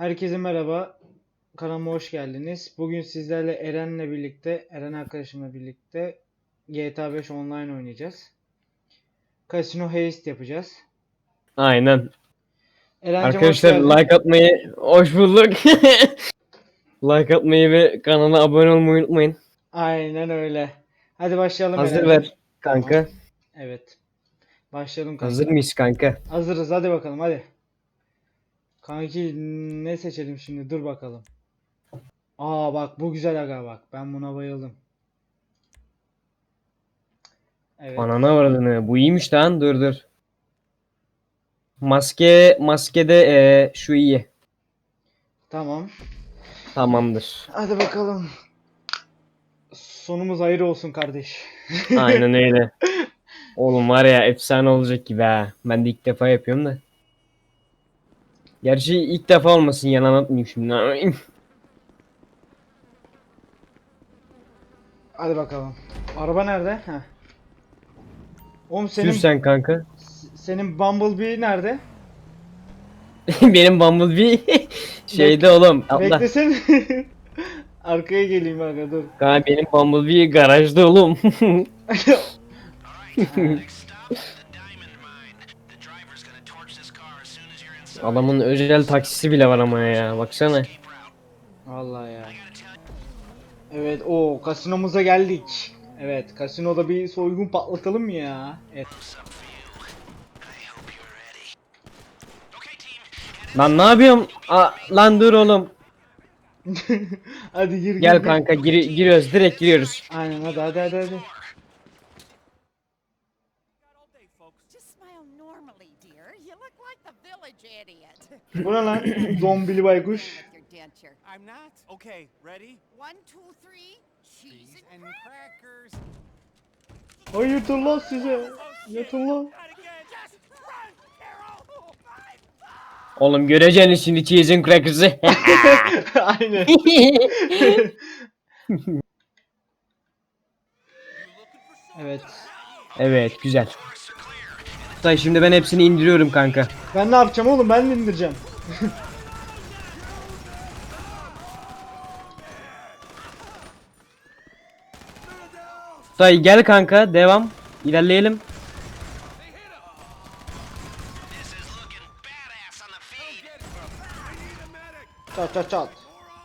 Herkese merhaba. Kanalıma hoş geldiniz. Bugün sizlerle Eren'le birlikte, Eren arkadaşımla birlikte GTA 5 online oynayacağız. Casino Heist yapacağız. Aynen. Eren'cim Arkadaşlar like atmayı hoş bulduk. like atmayı ve kanala abone olmayı unutmayın. Aynen öyle. Hadi başlayalım Hazır Eren. ver kanka. Evet. Başlayalım kanka. Hazır mıyız kanka? Hazırız hadi bakalım hadi. Kanki ne seçelim şimdi dur bakalım. Aa bak bu güzel aga bak ben buna bayıldım. Evet. Anana varadını. Bu iyiymiş lan. Dur dur. Maske maskede eee, şu iyi. Tamam. Tamamdır. Hadi bakalım. Sonumuz ayrı olsun kardeş. Aynen öyle. Oğlum var ya efsane olacak gibi ha. Ben de ilk defa yapıyorum da. Gerçi ilk defa olmasın yalan atmayayım şimdi. Hadi bakalım. Araba nerede? Heh. Oğlum senin Sür sen kanka. senin Bumblebee nerede? Benim Bumblebee şeyde oğlum. Atla. Beklesene. Arkaya geleyim aga dur. Kanka benim Bumblebee garajda oğlum. Adamın özel taksisi bile var ama ya. Baksana. Vallahi ya. Evet o kasinomuza geldik. Evet kasinoda bir soygun patlatalım ya? Evet. Lan ne yapıyorum? Aa, lan dur oğlum. hadi gir gir. Gel kanka gir, giriyoruz direkt giriyoruz. Aynen hadi hadi hadi hadi. Bu ne lan? Zombili baykuş. I'm not. Okay, ready? One, two, three. Cheese and crackers. Hayırdır lan size? Yatın lan. Oğlum göreceksin şimdi cheese'in crackers'ı. Aynen. evet. evet güzel. Tay şimdi ben hepsini indiriyorum kanka. Ben ne yapacağım oğlum? Ben mi indireceğim? Tay gel kanka devam. İlerleyelim. Çat çat çat.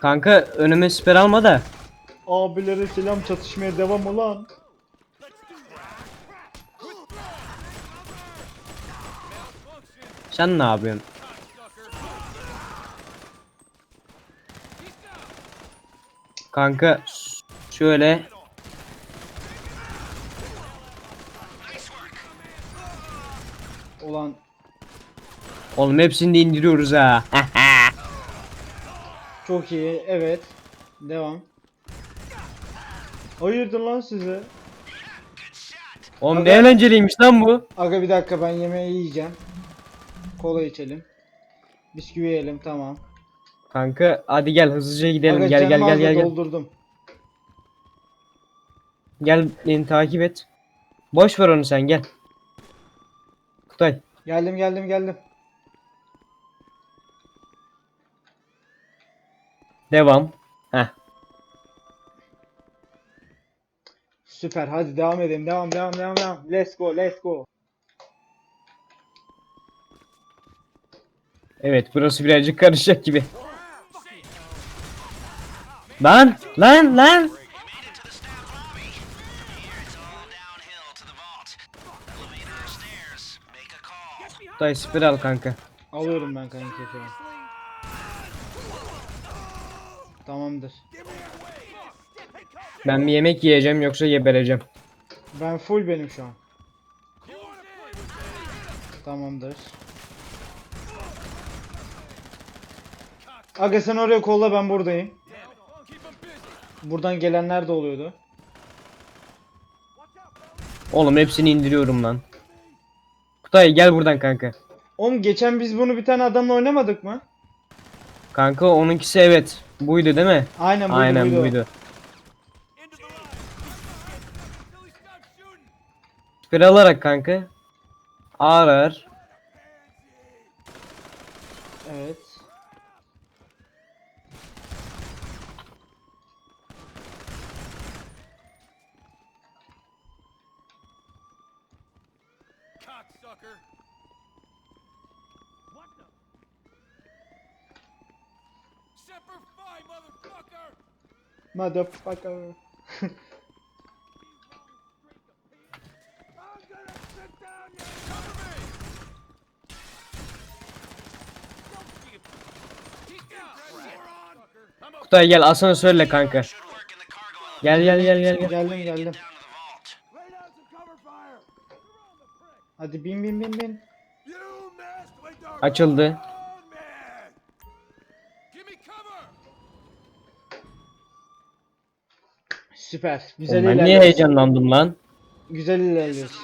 Kanka önüme siper alma da. Abilere selam çatışmaya devam ulan. Sen ne yapıyorsun? Kanka şöyle Ulan Oğlum hepsini de indiriyoruz ha. çok iyi. Evet. Devam. Hayırdır lan size? Oğlum ne eğlenceliymiş lan bu. Aga bir dakika ben yemeği yiyeceğim. Kola içelim. Bisküvi yiyelim tamam. Kanka hadi gel hızlıca gidelim. Aga gel gel gel gel. doldurdum. Gel beni takip et. Boş ver onu sen gel. Kutay. Geldim geldim geldim. Devam. Heh. Süper hadi devam edelim. Devam devam devam devam. Let's go let's go. Evet burası birazcık karışacak gibi. Lan lan lan. Kutay siper al kanka. Alıyorum ben kanka şu an. Tamamdır. Ben bir yemek yiyeceğim yoksa gebereceğim. Ben full benim şu an. Tamamdır. Aga sen oraya kolla ben buradayım. Buradan gelenler de oluyordu. Oğlum hepsini indiriyorum lan. Kutay gel buradan kanka. Oğlum geçen biz bunu bir tane adamla oynamadık mı? Kanka onunkisi evet. Buydu değil mi? Aynen buydu Aynen buydu. buydu. Siper alarak kanka. Ağır ağır. Evet. A Kutay gel asansörle kanka. Gel gel gel gel gel. Geldim geldim. Hadi bin bin bin bin. Açıldı. Süper. Güzel Oğlum ben niye ilerliyoruz. heyecanlandım lan? Güzel ilerliyoruz.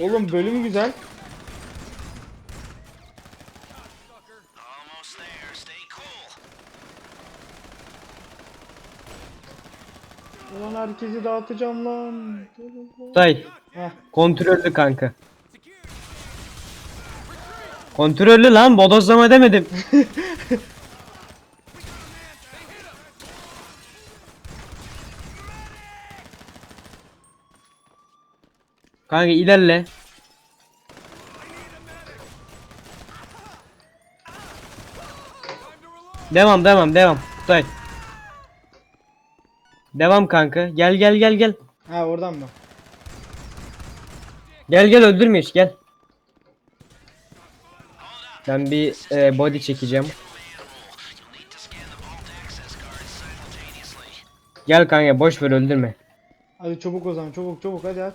Oğlum bölüm güzel. Ulan herkesi dağıtacağım lan. Kutay Heh. kontrollü kanka. Kontrollü lan bodozlama demedim. Kanka ilerle. Devam devam devam. Kutay. Devam kanka. Gel gel gel gel. Ha oradan mı? Gel gel öldürme hiç gel. Ben bir e, body çekeceğim. Gel kanka boş ver öldürme. Hadi çabuk o zaman çabuk çabuk hadi aç.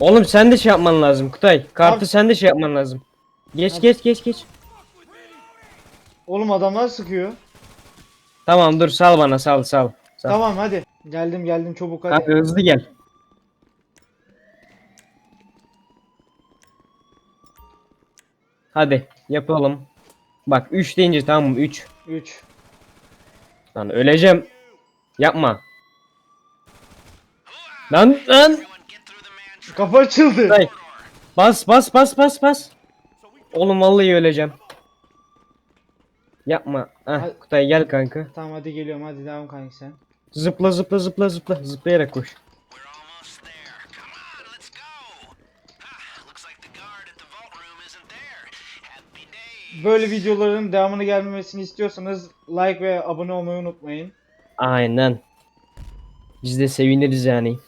Oğlum sen de şey yapman lazım Kutay. Kartı Abi- sen de şey yapman lazım. Geç geç geç geç. Oğlum adamlar sıkıyor. Tamam dur sal bana sal sal. sal. Tamam hadi. Geldim geldim çabuk hadi. Kanka hızlı gel. Hadi yapalım. Bak 3 deyince tamam 3. 3. Lan öleceğim. Yapma. Lan lan. Kapı açıldı. Kutay. Bas bas bas bas bas. Oğlum vallahi öleceğim. Yapma. Heh, Hadi. Kutay gel kanka. Tamam hadi geliyorum hadi devam kanka sen. Zıpla zıpla zıpla zıpla. Zıplayarak koş. We're almost there. Come on, let's go. Ah, looks like the guard at the vault room isn't there. Happy day. Böyle videoların devamını gelmemesini istiyorsanız like ve abone olmayı unutmayın. Aynen. Biz de seviniriz yani.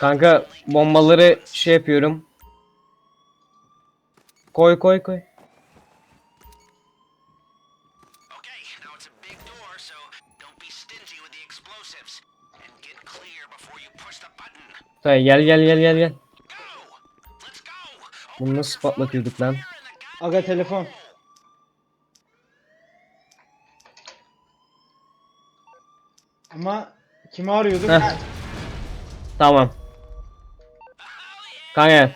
Kanka bombaları şey yapıyorum. Koy koy koy. Okay, now it's a big door, so don't be stingy with the explosives. And get clear before you push the button. Kutay gel gel gel gel gel. Bunu nasıl patlatıyorduk lan? Aga telefon. Ama kimi arıyorduk? Heh. Tamam. Kanka.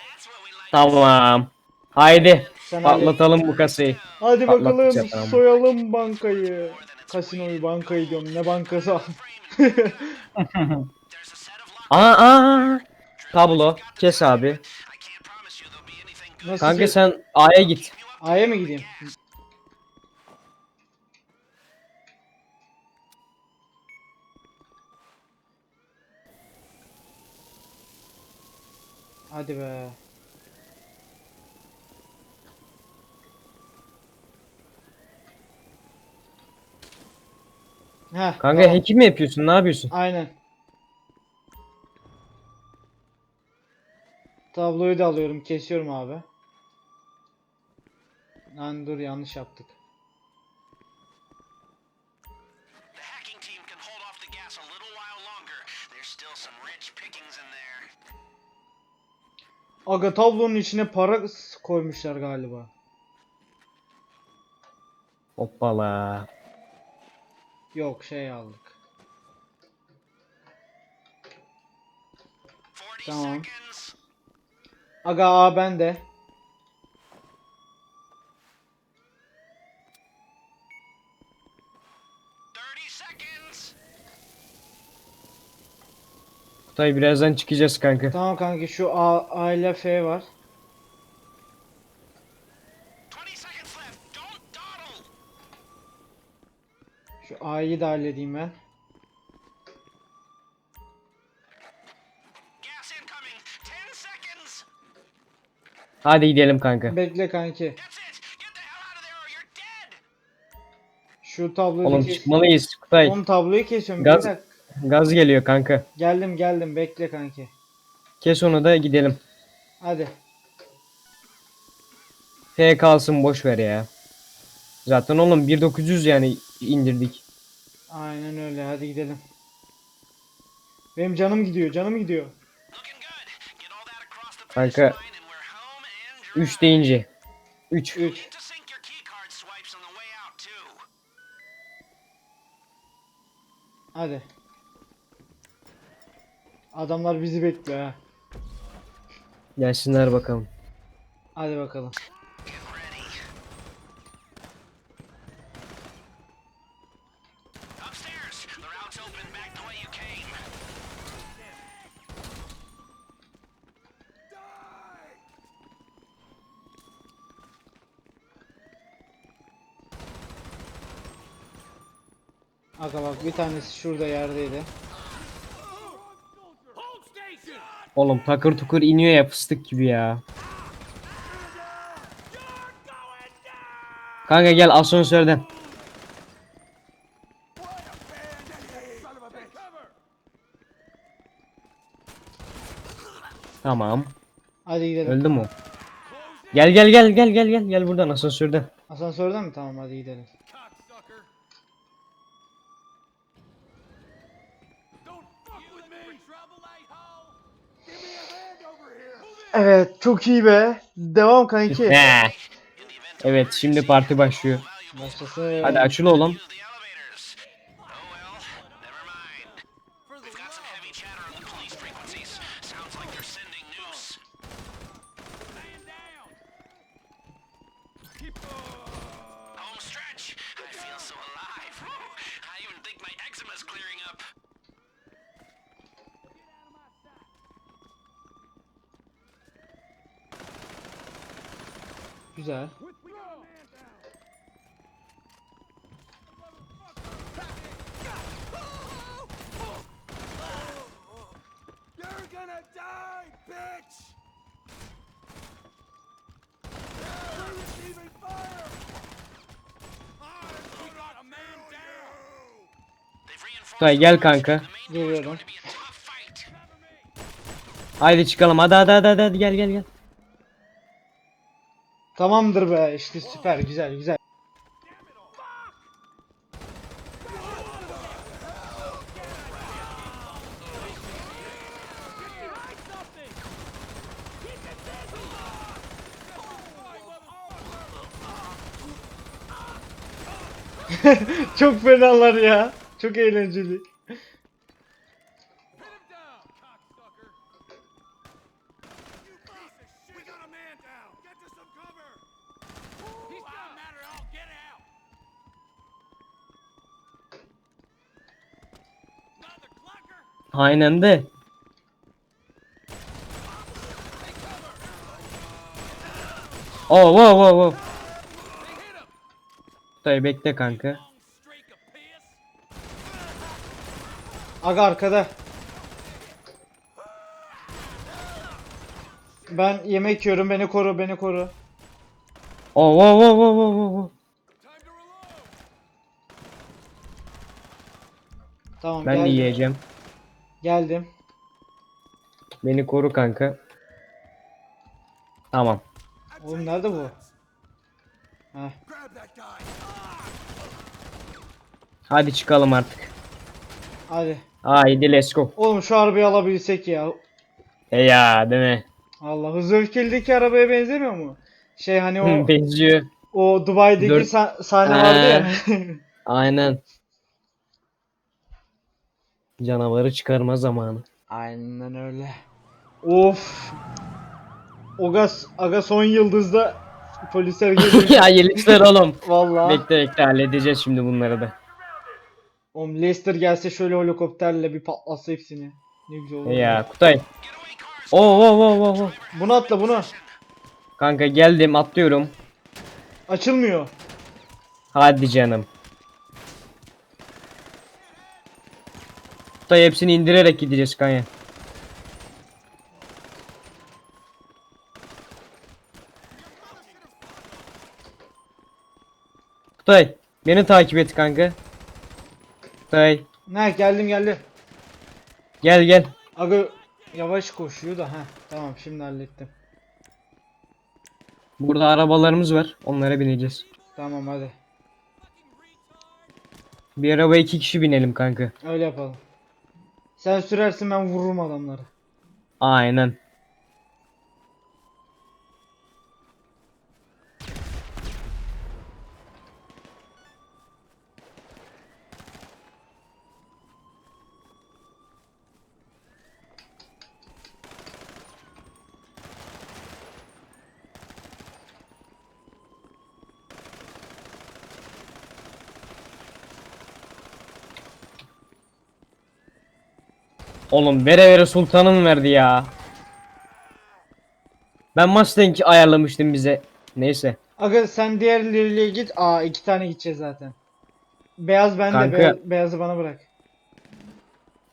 Tamam. Haydi. Sen. Patlatalım bu kasayı. Hadi bakalım Patlatacak soyalım bankayı. Kasinoyu bankayı diyorum ne bankası. Aa, aa. Tablo. Kes abi. Nasıl? Kanka sen A'ya git. A'ya mı gideyim? Hadi be. Heh, Kanka tamam. hack'i mi yapıyorsun? Ne yapıyorsun? Aynen. Tabloyu da alıyorum, kesiyorum abi. Lan dur yanlış yaptık. Aga tablonun içine para koymuşlar galiba. Hoppala. Yok şey aldık. 40 Tamam. Aga A bende. Kutay birazdan çıkacağız kanka. Tamam kanki şu A, A ile F var. Dawdle. Bayi de halledeyim ben. Hadi gidelim kanka. Bekle kanki. Şu tabloyu Oğlum kes. çıkmalıyız Kutay. Oğlum tabloyu kesiyorum. Gaz- Bir dakika. Gaz geliyor kanka. Geldim geldim bekle kanki. Kes onu da gidelim. Hadi. F kalsın boş ver ya. Zaten oğlum 1900 yani indirdik. Aynen öyle hadi gidelim. Benim canım gidiyor canım gidiyor. Kanka line and we're home and dry. 3 deyince. 3. 3. Need Adamlar bizi bekliyor ha. Gelsinler bakalım. Hadi bakalım. Get ready. Upstairs. The route's open back the way you came. Aga bak bir tanesi şurada yerdeydi. Oğlum takır tukur iniyor ya fıstık gibi ya. Kanka gel asansörden. Tamam. Hadi gidelim. Öldü mü? Gel gel gel gel gel gel gel buradan asansörden. Asansörden mi? Tamam hadi gidelim. Evet çok iyi be. Devam kanki. Evet şimdi parti başlıyor. Başlasın. Hadi açıl oğlum. Kutay gel kanka. Geliyorum. Haydi çıkalım hadi hadi hadi hadi, hadi gel gel gel. Tamamdır be işte süper güzel güzel. Çok fenalar ya. Çok eğlenceli. Aynen de. Oh wow wow wow. Kutay bekle kanka. Aga arkada. Ben yemek yiyorum beni koru beni koru. Oh wow wow, wow. Time to reload! Tamam Ben de geldim. yiyeceğim. Geldim. Beni koru kanka. Tamam. Oğlum nerede bu? Heh. Hadi çıkalım artık. Hadi. Haydi let's go. Oğlum şu arabayı alabilsek ya. He ya değil mi? Allah hızlı öfkelideki arabaya benzemiyor mu? Şey hani o Benziyor. o Dubai'deki Dört- sa- sahne vardı ya. Aynen. Canavarı çıkarma zamanı. Aynen öyle. Of. Ogas aga son yıldızda polisler geliyor. ya yelişler oğlum. Vallahi. Bekle bekle halledeceğiz şimdi bunları da. Oğlum Leicester gelse şöyle helikopterle bir patlatsa hepsini. Ne güzel olur. Ya Kutay. Getaway cars. Oo oo oo oo, oo. Bunu atla bunu. Kanka geldim atlıyorum. Açılmıyor. Hadi canım. Kutay hepsini indirerek gideceğiz Kanya. Kutay beni takip et kanka. Kutay Ne geldim geldim. gel gel. Aga yavaş koşuyor da ha tamam şimdi hallettim. Burada arabalarımız var. Onlara bineceğiz. Tamam hadi. Bir araba iki kişi binelim kanka. Öyle yapalım. Sen sürersin ben vururum adamları. Aynen. Oğlum vere vere sultanım verdi ya. Ben Mustang ayarlamıştım bize. Neyse. Aga sen diğerleriyle git. Aa iki tane gideceğiz zaten. Beyaz bende. Kanka. beyaz- beyazı bana bırak.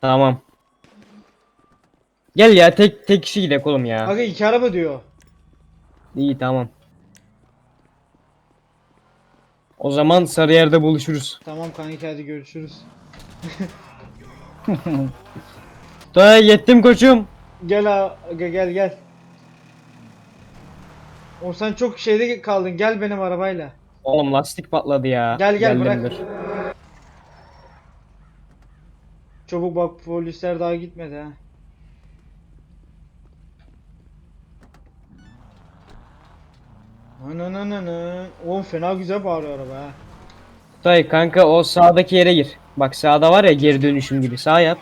Tamam. Gel ya tek tek kişi gidelim oğlum ya. Aga iki araba diyor. İyi tamam. O zaman Sarıyer'de buluşuruz. Tamam kanka hadi görüşürüz. Da yettim koçum. Gel a- gel gel. O sen çok şeyde kaldın. Gel benim arabayla. Oğlum lastik patladı ya. Gel, gel, bırak. dur. Çabuk bak polisler daha gitmedi ha. Ananana. Oğlum fena güzel bağırıyor araba ha. Tay kanka o sağdaki yere gir. Bak sağda var ya geri dönüşüm gibi. Sağ yap.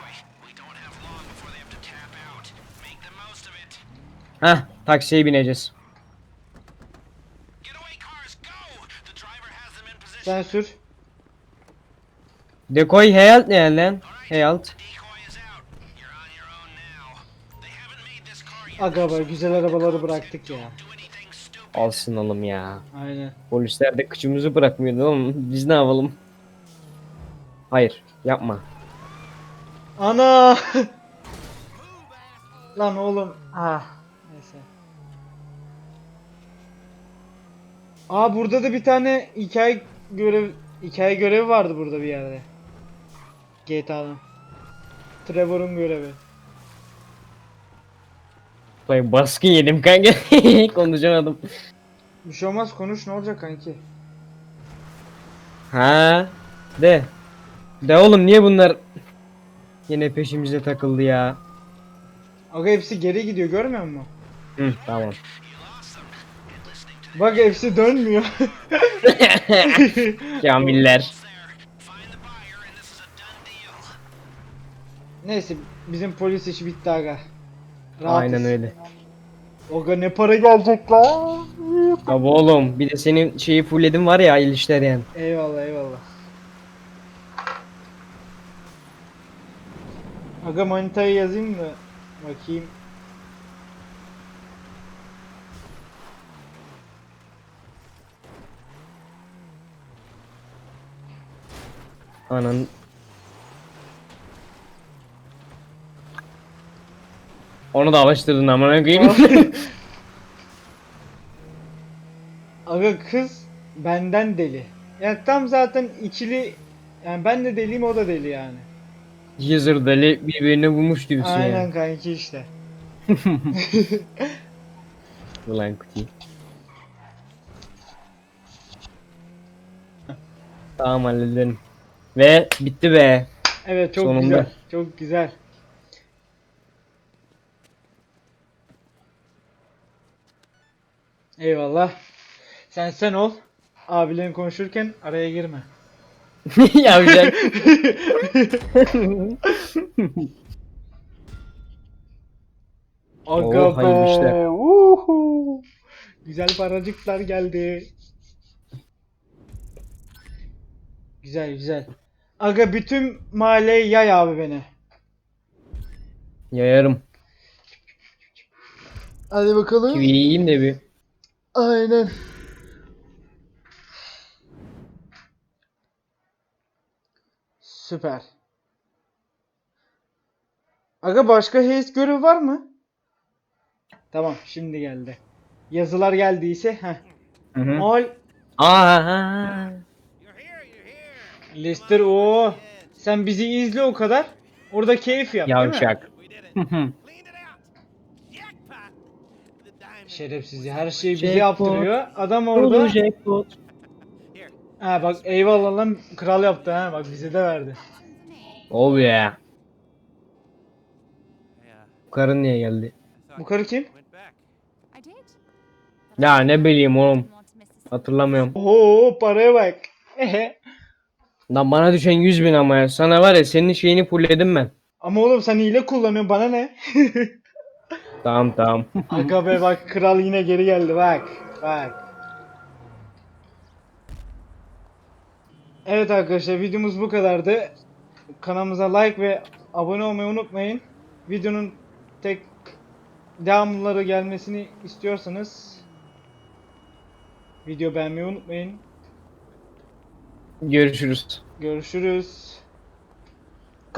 Heh taksiye bineceğiz. Sen sür. Dekoy heyalt ne lan? Heyalt. Decoy. Aga be güzel arabaları bıraktık ya. Alsın oğlum ya. Aynen. Polisler de kıçımızı bırakmıyordu oğlum. Biz ne yapalım? Hayır yapma. Ana! Lan oğlum. Ah. Neyse. Aa burada da bir tane hikaye görev hikaye görevi vardı burada bir yerde. GTA'nın. Trevor'un görevi. Tay baskın yedim kanka. Konuşamadım. Bir şey olmaz konuş ne olacak kanki? Ha? De. De oğlum niye bunlar yine peşimize takıldı ya? Aga hepsi geri gidiyor görmüyor musun? Hı, tamam. Bak hepsi dönmüyor. Kamiller. Neyse bizim polis işi bitti aga. Rahatız. Aynen öyle. Aga ne para gelecek lan? Tabi oğlum bir de senin şeyi fullledim var ya ilişkiler yani. Eyvallah eyvallah. Aga manitayı yazayım mı? Bakayım. Anan. Onu da alıştırdın amına koyayım. Aga kız benden deli. Yani tam zaten ikili yani ben de deliyim o da deli yani. User deli birbirini bulmuş diyorsun Aynen yani. kanki işte. Ulan kutu. Tamam halledelim. Ve bitti be. Evet çok Sonunda. güzel. Çok güzel. Eyvallah. Sen sen ol. Abilerin konuşurken araya girme. Yavşak. Aga Oh, hayırlı işler. be. uhu. Güzel paracıklar geldi. Güzel güzel. Aga bütün mahalleye yay abi beni. Yayarım. Hadi bakalım. Kivi yiyeyim de bir. Aynen. Süper. Aga başka haze görev var mı? Tamam şimdi geldi. Yazılar geldiyse heh. Hı hı. All Aa. Lester o sen bizi izle o kadar. Orada keyif yap değil mi? Yavşak. Jackpot. Şerefsiz ya, her şeyi bize Jackpot. yaptırıyor. Adam orada jackpot. Here. ha bak eyvallah lan kral yaptı ha bak bize de verdi. Oh yeah. Bu karın niye geldi? Bu karı kim? Ya ne bileyim oğlum. Hatırlamıyorum. Oo paraya bak. Ehe. Lan bana düşen 100 bin ama ya. Sana var ya senin şeyini fullledim ben. Ama oğlum sen hile kullanıyorsun bana ne? Tamam tamam. Aga be bak kral yine geri geldi bak. Bak. Evet arkadaşlar videomuz bu kadardı. Kanalımıza like ve abone olmayı unutmayın. Videonun tek devamları gelmesini istiyorsanız video beğenmeyi unutmayın. Görüşürüz. Görüşürüz.